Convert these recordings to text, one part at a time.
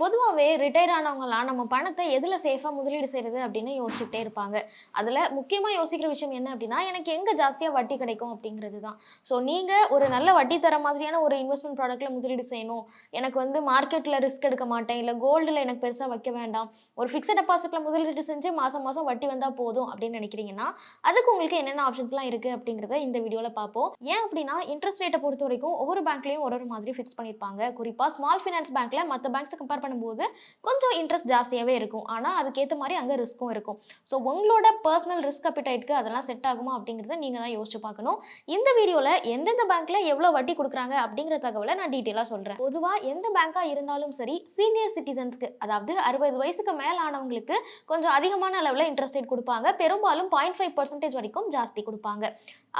பொதுவாகவே ரிட்டையர் ஆனவங்களாம் நம்ம பணத்தை எதில் சேஃபாக முதலீடு செய்கிறது அப்படின்னு யோசிச்சுட்டே இருப்பாங்க. அதில் முக்கியமாக யோசிக்கிற விஷயம் என்ன அப்படின்னா எனக்கு எங்கே ஜாஸ்தியாக வட்டி கிடைக்கும் அப்படிங்கிறது தான் ஸோ நீங்கள் ஒரு நல்ல வட்டி தர மாதிரியான ஒரு இன்வெஸ்ட்மெண்ட் ப்ராடக்ட்டில் முதலீடு செய்யணும். எனக்கு வந்து மார்க்கெட்டில் ரிஸ்க் எடுக்க மாட்டேன். இல்லை கோல்டில் எனக்கு பெருசாக வைக்க வேண்டாம். ஒரு ஃபிக்ஸட் டெபாசிட்டில் முதலீடு செஞ்சு மாதம் மாதம் வட்டி வந்தால் போதும் அப்படின்னு நினைக்கிறீங்கன்னா அதுக்கு உங்களுக்கு என்னென்ன ஆப்ஷன்ஸ்லாம் இருக்குது அப்படிங்கிறத இந்த வீடியோவில் பார்ப்போம். ஏன் அப்படின்னா இன்ட்ரெஸ்ட் ரேட்டை பொறுத்த வரைக்கும் ஒவ்வொரு பேங்க்லேயும் ஒரு ஒரு மாதிரி ஃபிக்ஸ் பண்ணியிருப்பாங்க குறிப்பாக ஸ்மால் ஃபினான்ஸ் பேங்க்கில் மற்ற பேங்க்ஸை கம்பேர் பண்ணும்போது கொஞ்சம் இன்ட்ரெஸ்ட் ஜாஸ்தியாகவே இருக்கும். ஆனால் அதுக்கேற்ற மாதிரி அங்கே ரிஸ்க்கும் இருக்கும். ஸோ உங்களோட பர்சனல் ரிஸ்க் அப்பிடைட்க்கு அதெல்லாம் செட் ஆகுமா அப்படிங்கிறத நீங்கள் தான் யோசிச்சு பார்க்கணும். இந்த வீடியோவில் எந்தெந்த பேங்க்கில் எவ்வளோ வட்டி கொடுக்குறாங்க அப்படிங்கிற தகவலை நான் டீட்டெயிலாக சொல்கிறேன் பொதுவாக எந்த பேங்க்காக இருந்தாலும் சரி சீனியர் சிட்டிசன்ஸ்க்கு அதாவது அறுபது வயசுக்கு மேலானவங்களுக்கு கொஞ்சம் அதிகமான அளவில் இன்ட்ரெஸ்ட் ரேட் கொடுப்பாங்க. பெரும்பாலும் பாயிண்ட் ஃபைவ் பர்சன்டேஜ் வரைக்கும் ஜாஸ்தி கொடுப்பாங்க.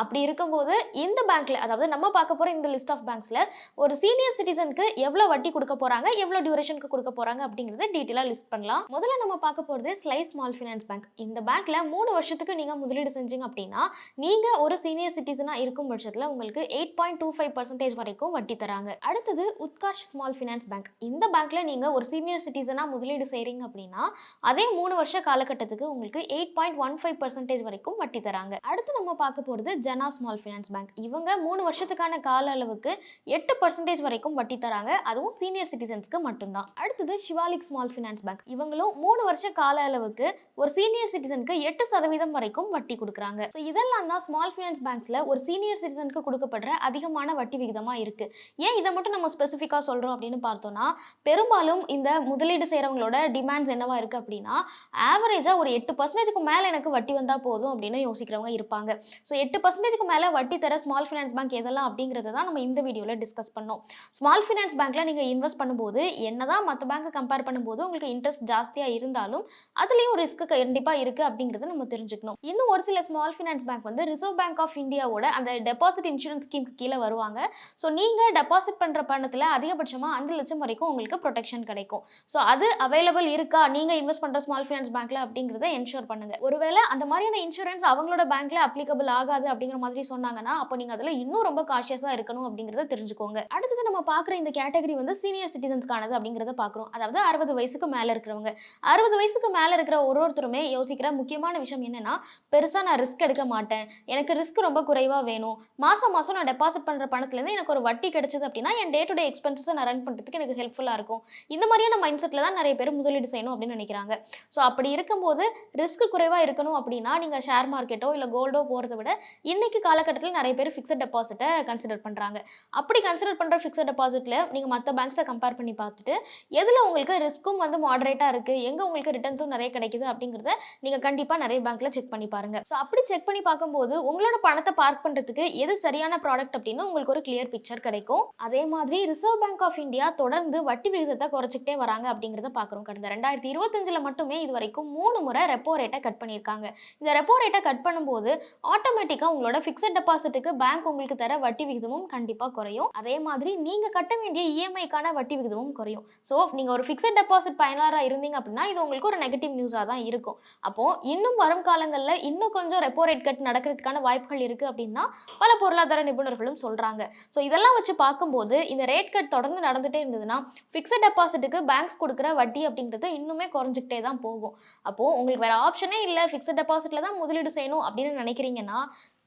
அப்படி இருக்கும்போது இந்த பேங்க்ல அதாவது நம்ம பார்க்க போகிற இந்த லிஸ்ட் ஆஃப் பேங்க்ஸில் ஒரு சீனியர் சிட்டிசனுக்கு எவ்வளோ வட்டி கொடுக்க போகிறாங்க எவ்வளோ டியூரேஷனுக்கு கொடுக்க போகிறாங்க அப்படிங்கிறத டீட்டெயிலாக லிஸ்ட் பண்ணலாம். முதல்ல நம்ம பார்க்க போகிறது ஸ்லைஸ் ஸ்மால் ஃபினான்ஸ் பேங்க் இந்த பேங்க்ல மூணு வருஷத்துக்கு நீங்கள் முதலீடு செஞ்சீங்க அப்படின்னா நீங்கள் ஒரு சீனியர் சிட்டிசனாக இருக்கும் பட்சத்தில் உங்களுக்கு eight point two five percentage வரைக்கும் வட்டி தராங்க. அடுத்தது உத்காஷ் ஸ்மால் ஃபினான்ஸ் பேங்க் இந்த பேங்க்ல நீங்கள் ஒரு சீனியர் சிட்டிசனாக முதலீடு செய்கிறீங்க அப்படின்னா அதே மூணு வருஷ காலகட்டத்துக்கு உங்களுக்கு eight point one five percentage வரைக்கும் வட்டி தராங்க. அடுத்து நம்ம பார்க்க போகிறது ஜனா ஸ்மால் ஃபினான்ஸ் பேங்க் இவங்க மூணு வருஷத்துக்கான கால அளவுக்கு எட்டு பர்சன்டேஜ் வரைக்கும் வட்டி தராங்க. அதுவும் சீனியர் சிட்டிசன்ஸ்க்கு மட்டும்தான். அடுத்தது சிவாலிக் ஸ்மால் ஃபினான்ஸ் பேங்க். இவங்களும் மூணு வருஷ கால அளவுக்கு ஒரு சீனியர் சிட்டிசனுக்கு எட்டு சதவீதம் வரைக்கும் வட்டி கொடுக்குறாங்க. ஸோ இதெல்லாம் தான் ஸ்மால் ஃபினான்ஸ் பேங்க்ஸில் ஒரு சீனியர் சிட்டிசனுக்கு கொடுக்கப்படுற அதிகமான வட்டி விகிதமாக இருக்குது ஏன் இதை மட்டும் நம்ம ஸ்பெசிஃபிக்காக சொல்கிறோம் அப்படின்னு பார்த்தோம்னா பெரும்பாலும் இந்த முதலீடு செய்கிறவங்களோட டிமாண்ட்ஸ் என்னவாக இருக்குது அப்படின்னா ஆவரேஜாக ஒரு எட்டு பர்சன்டேஜுக்கு மேலே எனக்கு வட்டி வந்தால் போதும் அப்படின்னு யோசிக்கிறவங்க இருப்பாங்க. ஸோ எட்டு பர்சன்டேஜுக்கு மேலே வட்டி தர ஸ்மால் ஃபினான்ஸ் பேங்க் எதெல்லாம் அப்படிங்கிறத தான் நம்ம இந்த வீடியோவில் டிஸ்கஸ் பண்ணோம். ஸ்மால் ஃபினான்ஸ் பேங்க்கில் நீங்கள் இன்வெஸ்ட் பண்ணும்போது என்னதான் மற்ற பேங்க்கை கம்பேர் பண்ணும்போது உங்களுக்கு இன்ட்ரெஸ்ட் ஜாஸ்தியாக இருந்தாலும் அதுலேயும் ரிஸ்க் கண்டிப்பாக இருக்குது அப்படிங்கிறத நம்ம தெரிஞ்சுக்கணும். இன்னும் ஒரு சில ஸ்மால் ஃபினான்ஸ் பேங்க் வந்து ரிசர்வ் பேங்க் ஆஃப் இந்தியாவோட அந்த டெபாசிட் இன்சூரன்ஸ் ஸ்கீமுக்கு கீழே வருவாங்க. ஸோ நீங்கள் டெபாசிட் பண்ணுற பணத்தில் அதிகபட்சமாக அஞ்சு லட்சம் வரைக்கும் உங்களுக்கு ப்ரொடெக்ஷன் கிடைக்கும். ஸோ அது அவைலபிள் இருக்கா? நீங்கள் இன்வெஸ்ட் பண்ணுற ஸ்மால் ஃபினான்ஸ் பேங்க்கில் அப்படிங்கிறத என்ஷூர் பண்ணுங்கள் ஒருவேளை அந்த மாதிரியான இன்சூரன்ஸ் அவங்களோட பேங்க்கில் அப்ளிகபிள் ஆகாது அப்படிங்கிற மாதிரி சொன்னாங்கன்னா அப்போ நீங்கள் அதில் இன்னும் ரொம்ப காஷியஸாக இருக்கணும் அப்படிங்கிறத தெரிஞ்சுக்கோங்க. அடுத்தது நம்ம பார்க்குற இந்த கேட்டகரி வந்து சீனியர் சிட்டிசன்ஸ்க்கானது அப்படிங்கிறத பார்க்குறோம். அதாவது அறுபது வயசுக்கு மேலே இருக்கிறவங்க. அறுபது வயசுக்கு மேலே இருக்கிற ஒரு ஒருத்தருமே யோசிக்கிற முக்கியமான விஷயம் என்னென்னா பெருசாக நான் ரிஸ்க் எடுக்க மாட்டேன். எனக்கு ரிஸ்க் ரொம்ப குறைவாக வேணும். மாதம் மாதம் நான் டெபாசிட் பண்ணுற பணத்துலேருந்து எனக்கு ஒரு வட்டி கிடைச்சது அப்படின்னா என் டே டு டே எக்ஸ்பென்சஸை நான் ரன் பண்ணுறதுக்கு எனக்கு ஹெல்ப்ஃபுல்லாக இருக்கும். இந்த மாதிரியான மைண்ட் செட்டில் தான் நிறைய பேர் முதலீடு செய்யணும் அப்படின்னு நினைக்கிறாங்க. ஸோ அப்படி இருக்கும்போது ரிஸ்க் குறைவாக இருக்கணும் அப்படின்னா நீங்கள் ஷேர் மார்க்கெட்டோ இல்லை கோல்டோ போகிறத விட இன்னைக்கு காலகட்டத்தில் நிறைய பேர் ஃபிக்ஸட் டெபாசிட்டை கன்சிடர் பண்ணுறாங்க அப்படி கன்சிடர் பண்ணுற ஃபிக்ஸட் டெபாசிட்டில் நீங்கள் மற்ற பேங்க்ஸை கம்பேர் பண்ணி பார்த்துட்டு எதில் உங்களுக்கு ரிஸ்க்கும் வந்து மாடரேட்டாக இருக்குது எங்கே உங்களுக்கு ரிட்டர்ன்ஸும் நிறைய கிடைக்குது அப்படிங்கிறத நீங்கள் கண்டிப்பாக நிறைய பேங்க்கில் செக் பண்ணி பாருங்கள் ஸோ அப்படி செக் பண்ணி பார்க்கும்போது உங்களோட பணத்தை பார்க் பண்ணுறதுக்கு எது சரியான ப்ராடக்ட் அப்படின்னு உங்களுக்கு ஒரு கிளியர் பிக்சர் கிடைக்கும். அதே மாதிரி ரிசர்வ் பேங்க் ஆஃப் இந்தியா தொடர்ந்து வட்டி விகிதத்தை குறைச்சிக்கிட்டே வராங்க அப்படிங்கிறத பார்க்குறோம். கடந்த ரெண்டாயிரத்தி இருபத்தஞ்சில் மட்டுமே இது வரைக்கும் மூணு முறை ரெப்போ ரேட்டை கட் பண்ணியிருக்காங்க. இந்த ரெப்போ ரேட்டை கட் பண்ணும்போது ஆட்டோமேட்டிக்காக உங்களோட ஃபிக்ஸட் டெபாசிட்டுக்கு பேங்க் உங்களுக்கு தர வட்டி விகிதமும் கண்டிப்பாக குறையும். அதே மாதிரி நீங்கள் கட்ட வேண்டிய இஎம்ஐக்கான வட்டி விகிதமும் குறையும். ஸோ நீங்கள் ஒரு ஃபிக்ஸட் டெபாசிட் பயனாளராக இருந்தீங்க அப்படின்னா இது உங்களுக்கு ஒரு நெகட்டிவ் நியூஸாக தான் இருக்கும். அப்போது இன்னும் வரும் காலங்களில் இன்னும் கொஞ்சம் ரெப்போ ரேட் கட் நடக்கிறதுக்கான வாய்ப்புகள் இருக்குது அப்படின்னா பல பொருளாதார நிபுணர்களும் சொல்கிறாங்க ஸோ இதெல்லாம் வச்சு பார்க்கும்போது இந்த ரேட் கட் தொடர்ந்து நடந்துகிட்டே இருந்ததுன்னா ஃபிக்ஸட் டெபாசிட்டுக்கு பேங்க்ஸ் கொடுக்குற வட்டி அப்படின்றது இன்னுமே குறைஞ்சிக்கிட்டே தான் போகும். அப்போது உங்களுக்கு வேறு ஆப்ஷனே இல்லை. ஃபிக்ஸட் டெபாசிட்டில் தான் முதலீடு செய்யணும் அப்படின்னு நினைக்கிறீங்கன்னா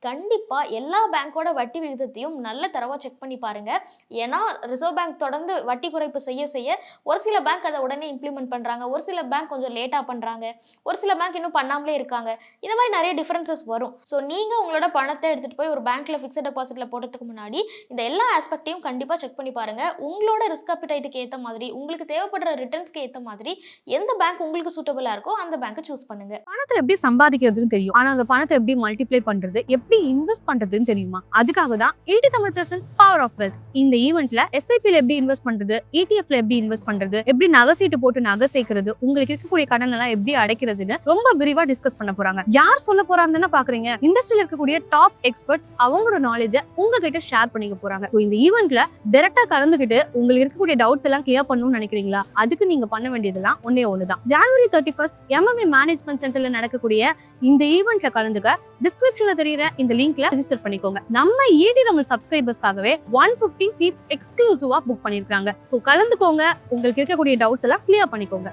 கண்டிப்பாக எல்லா பேங்க்கோட வட்டி விகிதத்தையும் நல்ல தரவாக செக் பண்ணி பாருங்கள் ஏன்னா ரிசர்வ் பேங்க் தொடர்ந்து வட்டி குறைப்பு செய்ய செய்ய ஒரு சில பேங்க் அதை உடனே இம்ப்ளிமெண்ட் பண்ணுறாங்க ஒரு சில பேங்க் கொஞ்சம் லேட்டாக பண்ணுறாங்க ஒரு சில பேங்க் இன்னும் பண்ணாமலே இருக்காங்க. இந்த மாதிரி நிறைய டிஃப்ரென்சஸ் வரும். ஸோ நீங்கள் உங்களோட பணத்தை எடுத்துகிட்டு போய் ஒரு பேங்க்கில் ஃபிக்ஸட் டெபாசிட்டில் போடுறதுக்கு முன்னாடி இந்த எல்லா ஆஸ்பெக்டையும் கண்டிப்பாக செக் பண்ணி பாருங்கள் உங்களோட ரிஸ்க் அப்பிடைட்டுக்கு ஏற்ற மாதிரி உங்களுக்கு தேவைப்படுற ரிட்டர்ன்ஸ்க்கு ஏற்ற மாதிரி எந்த பேங்க் உங்களுக்கு சூட்டபிளாக இருக்கோ அந்த பேங்க்கை சூஸ் பண்ணுங்கள் பணத்தை எப்படி சம்பாதிக்கிறதுன்னு தெரியும். ஆனால் அந்த பணத்தை எப்படி மல்டிப்ளை பண்ணுறது எப்படி எப்படி இன்வெஸ்ட் பண்றதுன்னு தெரியுமா? அதுக்காக தான் ET Tamil presence power of wealth இந்த ஈவெண்ட்ல எஸ்ஐபில எப்படி இன்வெஸ்ட் பண்றது இடிஎஃப்ல எப்படி இன்வெஸ்ட் பண்றது எப்படி நகை சீட்டு போட்டு நகை சேர்க்கறது உங்களுக்கு இருக்கக்கூடிய கடன் எல்லாம் எப்படி அடைக்கிறதுன்னு ரொம்ப விரிவா டிஸ்கஸ் பண்ண போறாங்க. யார் சொல்ல போறாங்கன்னு பாக்குறீங்க. இண்டஸ்ட்ரியில இருக்கக்கூடிய டாப் எக்ஸ்பர்ட்ஸ் அவங்களோட நாலேஜ உங்ககிட்ட ஷேர் பண்ணிக்க போறாங்க. இந்த ஈவெண்ட்ல டைரக்டா கலந்துகிட்டு உங்களுக்கு இருக்கக்கூடிய டவுட்ஸ் எல்லாம் கிளியர் பண்ணணும்னு நினைக்கிறீங்களா? அதுக்கு நீங்க பண்ண வேண்டியதெல்லாம் ஒன்னே ஒண்ணுதான். ஜனவரி தேர்ட்டி ஃபர்ஸ்ட் எம்எம்ஏ மேனேஜ்மெண்ட் சென்டர்ல நடக்கக்கூடிய இந்த ஈவெண்ட்ல கலந்துக்க டிஸ்கிரிப்ஷன்ல தெரியுற இந்த லிங்க்ல ரெஜிஸ்டர் பண்ணிக்கோங்க. நம்ம ஈடி தமிழ் சப்ஸ்கிரைபர்ஸ்க்காகவே ஒன் பிப்டி சீட்ஸ் எக்ஸ்க்ளூசிவா புக் பண்ணிருக்காங்க. சோ கலந்துக்கோங்க. உங்களுக்கு இருக்கக்கூடிய டவுட்ஸ் எல்லாம் கிளியர் பண்ணிக்கோங்க.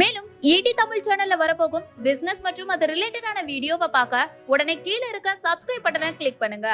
மேலும் ஈடி தமிழ் சேனல்ல வரப்போகும் பிசினஸ் மற்றும் அது ரிலேட்டடான வீடியோவை பார்க்க உடனே கீழே இருக்க சப்ஸ்கிரைப் பட்டனை கிளிக் பண்ணுங்க.